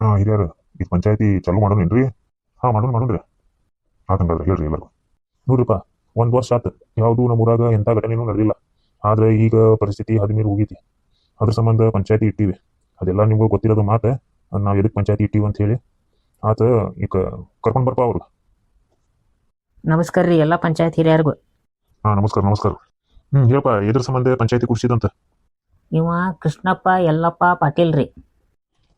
ಹಾಂ ಹಿರಿಯರು ಈ ಪಂಚಾಯತಿ ಚಾಲೂ ಮಾಡೋಣೇನ್ರಿ? ಹಾಂ ಮಾಡೋಣ ಮಾಡೋಣ್ರಿ. ಆತಂಗಾದ್ರೆ ಹೇಳ್ರಿ ಎಲ್ಲರಿಗೂ. ನೋಡ್ರಿಪ್ಪ ಒಂದು ವರ್ಷ ಆತು. ಯಾವುದು ನಮ್ಮ ಊರಾಗ ಎಂಥ ಘಟನೆನೂ ನಡೆದಿಲ್ಲ. ಆದ್ರೆ ಈಗ ಪರಿಸ್ಥಿತಿ ಹದಿಮೀರು ಹೋಗೈತಿ. ಅದ್ರ ಸಂಬಂಧ ಪಂಚಾಯತಿ ಇಟ್ಟಿವಿ. ಅದೆಲ್ಲ ನಿಮ್ಗೆ ಗೊತ್ತಿರೋದು ಮಾತು. ನಾವು ಎದಕ್ಕೆ ಪಂಚಾಯತಿ ಇಟ್ಟಿವಿ ಅಂತ ಹೇಳಿ. ಆತ ಈಗ ಕರ್ಕೊಂಡು ಬರ್ಪ ಅವ್ರು. ನಮಸ್ಕಾರ ರೀ ಎಲ್ಲ ಪಂಚಾಯತ್ ಹಿರಿಯರಿಗೂ. ಹಾ ನಮಸ್ಕಾರ ನಮಸ್ಕಾರ. ಹ್ಮ್ ಹೇಳಪ್ಪ ಎದ್ರ ಸಂಬಂಧ ಪಂಚಾಯತಿ ಕುರ್ಸಿದಂತ? ಇವ ಕೃಷ್ಣಪ್ಪ ಯಲ್ಲಪ್ಪ ಪಾಟೀಲ್ ರೀ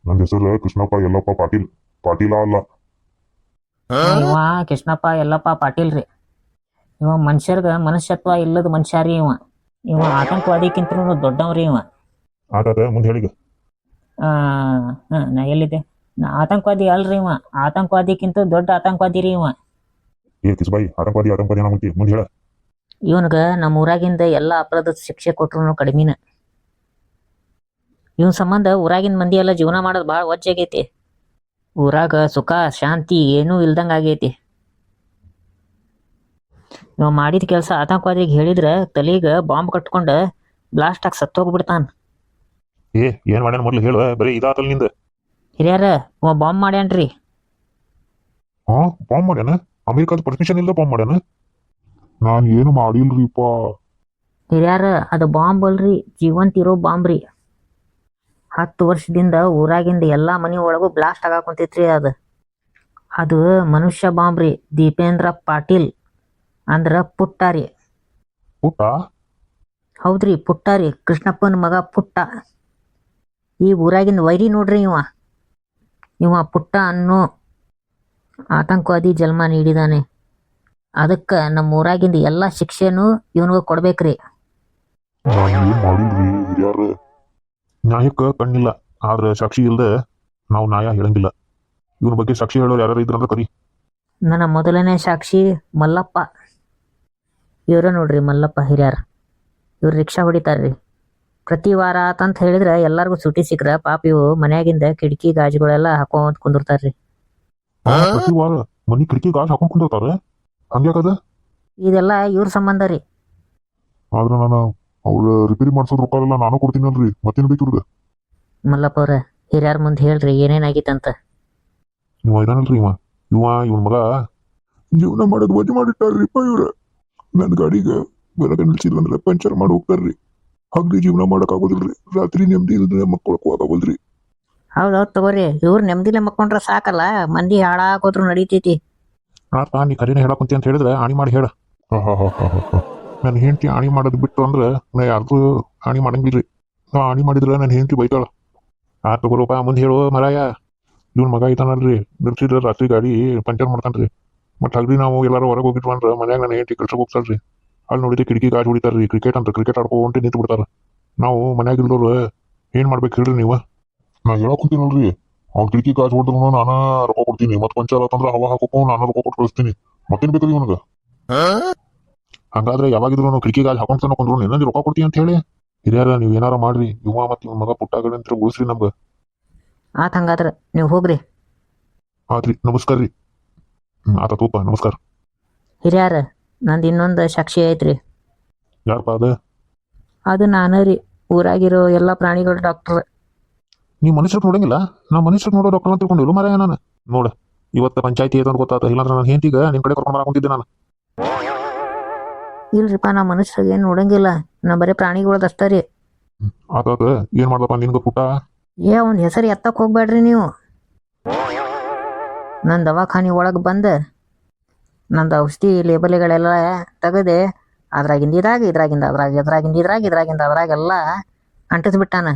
ನನ್ನ ಹೆಸರು ಕೃಷ್ಣಪ್ಪ ಯಲ್ಲಪ್ಪ ಪಾಟೀಲ್. ಪಾಟೀಲ ಅಲ್ಲ. ಇವ ಕೃಷ್ಣಪ್ಪ ಯಲ್ಲಪ್ಪ ಪಾಟೀಲ್ ರೀ. ಇವ ಮನುಷ್ಯರ್ಗ ಮನುಷ್ಯತ್ವ ಇಲ್ಲದ ಮನುಷ್ಯ ರೀ ಇವ. ಇವ ಆತಂಕವಾದಿಕ್ಕಿಂತ ದೊಡ್ಡವ್ರಿ ಇವ. ಆತಾತ ಮುಂದೆ ಹೇಳಿಗ. ಆ, ಹಾ ನಾ ಎಲ್ಲಿದ್ದೆ? ನಾ ಆತಂಕವಾದಿ ಅಲ್ರಿ ಇವ. ಆತಂಕವಾದಿಕ್ಕಿಂತ ದೊಡ್ಡ ಆತಂಕವಾದಿ ರೀ ಇವ. ಏ ಕಿಸ್ಬಾಯಿ ಆತಂಕವಾದಿ ಆತಂಕವಾದಿ ಮುಂದೆ ಹೇಳ. ಇವನ್ಗ ನಮ್ಮ ಊರಾಗಿಂದ ಎಲ್ಲ ಅಪರಾಧದ ಶಿಕ್ಷೆ ಕೊಟ್ರು ಕಡಿಮಿನ. ಇವನ್ ಸಂಬಂಧ ಊರಾಗಿನ ಮಂದಿ ಎಲ್ಲ ಜೀವನ ಮಾಡೋದು ಭಾಳ ಒಜ್ಜಾಗೈತಿ ಊರಾಗ ಸುಖ ಶಾಂತಿ ಏನೂ ಇಲ್ದಂಗ ಆಗೈತಿ. ಇವ ಮಾಡಿದ ಕೆಲಸ ಆತಂಕವಾದಿಗೆ ಹೇಳಿದ್ರ ತಲೆಗ ಬಾಂಬ್ ಕಟ್ಕೊಂಡ ಬ್ಲಾಸ್ಟ್ ಆಗಿ ಸತ್ತೋಗ್ಬಿಡ್ತಾನ. ಏ ಏನ್ ಮಾಡ್ಯಾನ ಮೊದ್ಲು ಹೇಳು ಬರೀ ಇದಾತಲ್ನಿಂದ. ಹಿರಿಯರ ಇವ ಬಾಂಬ್ ಮಾಡ್ಯಾನ್ರಿ. ಹಾ ಬಾಂಬ್ ಮಾಡ್ಯಾನ? ಅಮೆರಿಕದ ಪರ್ಮಿಷನ್ ಇಲ್ಲದ ಬಾಂಬ್ ಮಾಡ್ಯಾನ? ನಾನು ಏನು ಮಾಡಿಲ್ರಿಪ್ಪ. ಹಿರಿಯರ ಅದು ಬಾಂಬ್ ಅಲ್ರಿ ಜೀವಂತ ಇರೋ ಬಾಂಬ್ ರೀ ಹತ್ತು ವರ್ಷದಿಂದ ಊರಾಗಿಂದ ಎಲ್ಲಾ ಮನಿ ಒಳಗೂ ಬ್ಲಾಸ್ಟ್ ಆಗಾಕುಂತೈತ್ರಿ ಅದು. ಅದು ಮನುಷ್ಯ ಬಾಂಬ್ ರೀ ದೀಪೇಂದ್ರ ಪಾಟೀಲ್ ಅಂದ್ರ ಪುಟ್ಟಾರಿ. ರೀ ಹೌದ್ರಿ ಪುಟ್ಟಾರಿ ರೀ ಕೃಷ್ಣಪ್ಪನ ಮಗ ಪುಟ್ಟ. ಈ ಊರಾಗಿಂದ ವೈರಿ ನೋಡ್ರಿ ಇವ. ಇವ ಪುಟ್ಟ ಅನ್ನೋ ಆತಂಕವಾದಿ ಜನ್ಮ ನೀಡಿದಾನೆ. ಅದಕ್ಕ ನಮ್ಮ ಊರಾಗಿಂದ ಎಲ್ಲಾ ಶಿಕ್ಷೆನೂ ಇವನಿಗೆ ಕೊಡ್ಬೇಕ್ರಿ. ನ್ಯಾಯಕ್ಕ ಕಣ್ಣಿಲ್ಲ. ಆದ್ರೆ ಸಾಕ್ಷಿ ಇಲ್ಲದೆ ನಾವು ನ್ಯಾಯ ಹೇಳಂಗಿಲ್ಲ. ಇವನ ಬಗ್ಗೆ ಸಾಕ್ಷಿ ಹೇಳೋರು ಯಾರು ಇದ್ರಂದ್ರೆ ಕರಿ. ನನ್ನ ಮೊದಲನೇ ಸಾಕ್ಷಿ ಮಲ್ಲಪ್ಪ. ಇವ್ರ ನೋಡ್ರಿ ಮಲ್ಲಪ್ಪ ಹಿರಿಯರ್. ಇವ್ರು ರಿಕ್ಷಾ ಹೊಡಿತಾರ್ರಿ. ಪ್ರತಿ ವಾರ ಆತಂತ ಹೇಳಿದ್ರೆ ಎಲ್ಲರಿಗೂ ಸುಟಿ ಸಿಕ್ಕ್ರ. ಪಾಪ ಇವು ಮನ್ಯಾಗಿಂದ ಕಿಟಕಿ ಗಾಜುಗಳೆಲ್ಲ ಹಾಕೊಂತ ಕುಂದಿರ್ತಾರ್ರಿ. ಆ, ಪ್ರತಿ ವಾರ ಮನಿ ಕಿಟಕಿ ಗಾಜ್ ಹಾಕೊಂಡ್ ಕುಂದಿರ್ತಾರೆ. ಹಂಗ್ಯಾಕದ ಇದೆಲ್ಲ ಇವ್ರ ಸಂಬಂಧ ರೀ. ಆದ್ರೆ ನಾನು ಅವ್ರ ರಿಪೇರಿ ಮಾಡ್ಸೋದ್ ರೊಕ್ಕ ಎಲ್ಲ ನಾನು ಕೊಡ್ತೀನಲ್ರಿ. ಮತ್ತೇನು ಬೇಕು ಇವ್ರಿಗೆ? ಮಲ್ಲಪ್ಪ ಅವ್ರ ಹಿರಿಯರ್ ಮುಂದೆ ಹೇಳ್ರಿ ಏನೇನಾಗಿತ್ತಂತ? ಇವ ಇದಾನಲ್ರಿ ಇವ. ಇವ ಇವನ್ ಮಗ ಜೀವನ ಮಾಡೋದು ವಜೆ ಮಾಡಿಟ್ಟಾರ್ರಿಪ್ಪ ಇವ್ರ. ನನ್ನ ಗಾಡಿಗೆ ಬೆಳಗ್ಗೆ ನಿಲ್ಸಿಲ್ಲ ಅಂದ್ರೆ ಪಂಚರ್ ಮಾಡಿ ಹೋಗ್ತಾರ್ರಿ. ಹಗ್ಲಿ ಜೀವನ ಮಾಡಕ್ ಆಗೋದಿಲ್ರಿ. ರಾತ್ರಿ ನೆಮ್ಮದಿ ಇಲ್ದ್ರೆ ಮಕ್ಕಳಕ್ಕೂ ಹೌದ್ ಹೌದ್ ತಗೋರಿ ಇವ್ರ ನೆಮ್ಮದಿಲೆ ಮಕ್ಕೊಂಡ್ರೆ ಸಾಕಲ್ಲ ಮಂದಿ ಹಾಳಾಗೋದ್ರು ನಡೀತೈತಿ. ಆತ ನೀ ಕರಿನ ಹೇಳಕಂತಿ ಅಂತ ಹೇಳಿದ್ರೆ ಆಣಿ ಮಾಡಿ ಹೇಳ. ನನ್ನ ಹೆಂಡತಿ ಆಣಿ ಮಾಡೋದು ಬಿಟ್ಟು ಅಂದ್ರೆ ನಾ ಯಾರ್ದು ಆಣಿ ಮಾಡಂಗಿಲ್ರಿ ನಾ ಆಣಿ ಮಾಡಿದ್ರೆ ನನ್ನ ಹೆಂಡತಿ ಬೈತಾಳ. ಆ ತಗೋರಪ್ಪ ಮುಂದೆ ಹೇಳು ಮರಾಯ. ಇವ್ನ ಮಗ ಐತಾನಲ್ರಿ ನಿಲ್ಸಿದ್ರೆ ರಾತ್ರಿ ಗಾಡಿ ಪಂಚರ್ ಮಾಡ್ತಾನ್ರಿ. ಮತ್ತೆ ಹಗ್ರಿ ನಾವು ಎಲ್ಲರೂ ಹೊರಗೆ ಹೋಗಿದ್ವಿ ಅಂದ್ರೆ ಮನ್ಯಾಗ ನನ್ನ ಹೆಂಡತಿ ಕೆಲ್ಸಕ್ಕೆ ಹೋಗ್ತಾಳ್ರಿ. ಅಲ್ಲಿ ನೋಡಿದ್ರೆ ಕಿಟಕಿ ಗಾಜ್ ಹೊಡಿತಾರ್ರಿ ಕ್ರಿಕೆಟ್ ಅಂತ ಕ್ರಿಕೆಟ್ ಆಡ್ಕೊಂಡು ನಿಂತು ಬಿಡ್ತಾರ. ನಾವು ಮನ್ಯಾಗ ಇಲ್ದವ್ರು ಏನ್ ಮಾಡ್ಬೇಕು ಹೇಳ್ರಿ ನೀವು? ನಾ ಹೇಳಕೊಂತೀನಲ್ರಿ ಅವ್ನ ಕಿಟಕಿ ಗಾಜ್ ಹೊಡೆದ್ರು ನಾನು ರೊಕ್ಕ ಕೊಡ್ತೀನಿ. ಮತ್ತೆ ಪಂಚರ್ ಆತಂದ್ರೆ ಹವಾ ಹಾಕೋಕೋ ನಾನು ರೊಕ್ಕ ಕೊಟ್ಟು ಕಳಿಸ್ತೀನಿ. ಮತ್ತೇನ್ ಬೇಕ್ರಿ ಇವನಿಗೆ? ಹಂಗಾದ್ರೆ ಯಾವಾಗಿದ್ರು ನಾವು ಕಿಟಕಿ ಗಾಜ್ ಹಾಕೊಂಡ್ ಕುಂದ್ರು ನಿನ್ನ ರೊಕ್ಕ ಕೊಡ್ತೀನಿ ಅಂತ ಹೇಳಿ. ಹಿರಿಯರ ನೀವ್ ಏನಾರ ಮಾಡ್ರಿ. ಇವ ಮತ್ತೆ ಇವ್ ಮಗ ಅಂತ ಉಳಿಸ್ರಿ ನಮ್ಗ. ಆತ್ ಹಂಗಾದ್ರ ನೀವು ಹೋಗ್ರಿ. ಆತ್ರಿ ನಮಸ್ಕಾರ ರೀ. ಆತ ತೂಪ ನಮಸ್ಕಾರ. ಹಿರಿಯರ ನಂದು ಇನ್ನೊಂದು ಸಾಕ್ಷಿ ಐತ್ರಿ. ಯಾರಪ್ಪ ಅದ? ಅದು ನಾನೇ ರೀ. ಊರಾಗಿರೋ ಎಲ್ಲ ಪ್ರಾಣಿಗಳ ಡಾಕ್ಟರ್ ನೀವು ಮನುಷ್ಯರ ನೋಡಂಗಿಲ್ಲ? ನಾ ಮನುಷ್ಯರ ನೋಡೋ ಡಾಕ್ಟರ್ ಅಂತ ತಿಳ್ಕೊಂಡಿಲ್ಲ ಮರ ನಾನು? ನೋಡ ಇವತ್ತ ಪಂಚಾಯತಿ ಐತೆ ಅಂತ ಗೊತ್ತಾತ. ಇಲ್ಲಾಂದ್ರೆ ನಾನು ಹೆಂಡತಿಗೆ ನಿಮ್ ಕಡೆ ಕರ್ಕೊಂಡು ಬರಾಕೊಂತಿದ್ದೆ ನಾನು. ಇಲ್ರಿಪ್ಪ ನಾ ಮನುಷ್ಯರಿಗೆ ಏನು ನೋಡಂಗಿಲ್ಲ. ನಾ ಬರೀ ಪ್ರಾಣಿಗಳದ್ ಅಷ್ಟೇ ರೀ. ಆತಾತ ಏನ್ ಮಾಡ್ದಪ್ಪ ನಿನ್ಗ ಪುಟ್ಟ? ಏ ಅವ್ನ ಹೆಸರು ಎತ್ತಕ್ಕೆ ಹೋಗ್ಬೇಡ್ರಿ ನೀವು. ನನ್ನ ದವಾಖಾನೆ ಒಳಗ್ ಬಂದ ನಂದು ಔಷಧಿ ಲೇಬಲ್ಗಳೆಲ್ಲ ತೆಗದೆ ಅದ್ರಾಗಿಂದ ಇದಾಗ ಇದ್ರಾಗಿಂದ ಅದ್ರಾಗ ಇದ್ರಾಗಿಂದ ಇದ್ರಾಗ ಇದ್ರಾಗಿಂದ ಅದ್ರಾಗೆಲ್ಲ ಅಂಟಿಸ್ಬಿಟ್ಟಾನ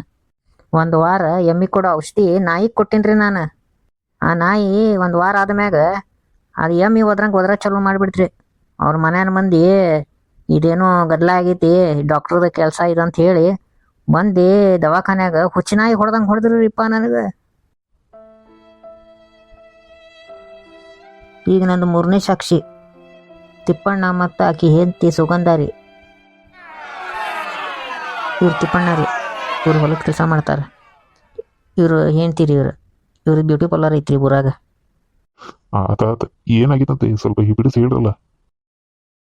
ಒಂದು ವಾರ ಎಮ್ಮಿ ಕೊಡೋ ಔಷಧಿ ನಾಯಿ ಕೊಟ್ಟಿನ್ರಿ ನಾನು. ಆ ನಾಯಿ ಒಂದು ವಾರ ಆದ್ಮ್ಯಾಗ ಅದು ಎಮ್ಮಿ ಒದ್ರಂಗೆ ಒದ್ರ ಚಲೋ ಮಾಡಿಬಿಡ್ತ್ರಿ ಅವ್ರ ಮನೆಯ ಮಂದಿ ಇದೇನೋ ಗದ್ಲ ಆಗೈತಿ ಡಾಕ್ಟ್ರದ ಕೆಲಸ ಇದಂತ ಹೇಳಿ ಮಂದಿ ದವಾಖಾನ್ಯಾಗ ಹುಚ್ಚಿನಾಯಿ ಹೊಡೆದಂಗೆ ಹೊಡೆದ್ರಿಪ್ಪ ನನಗೆ. ಈಗ ನಂದು ಮೂರನೇ ಸಾಕ್ಷಿ, ತಿಪ್ಪಣ್ಣ ಮತ್ತು ಆಕಿ ಹೆಂತಿ ಸುಗಂಧಾರಿ ಇವ್ರು ತಿಪ್ಪಣ್ಣ ರೀ, ಇವ್ರು ಹೊಲಕ್ಕೆ ಕೆಲಸ ಮಾಡ್ತಾರೆ. ಇವರು ಹೆಂಡ್ತಿ ರೀ ಇವ್ರು ಇವ್ರು ಬ್ಯೂಟಿ ಪಾರ್ಲರ್ ಐತ್ರಿ ಊರಾಗ. ಆತ ಆತ ಸ್ವಲ್ಪ ಹಿಬಿಡಿಸಿ ಬಿಡಿಸಿ ಹೇಳ್ರಲ್ಲ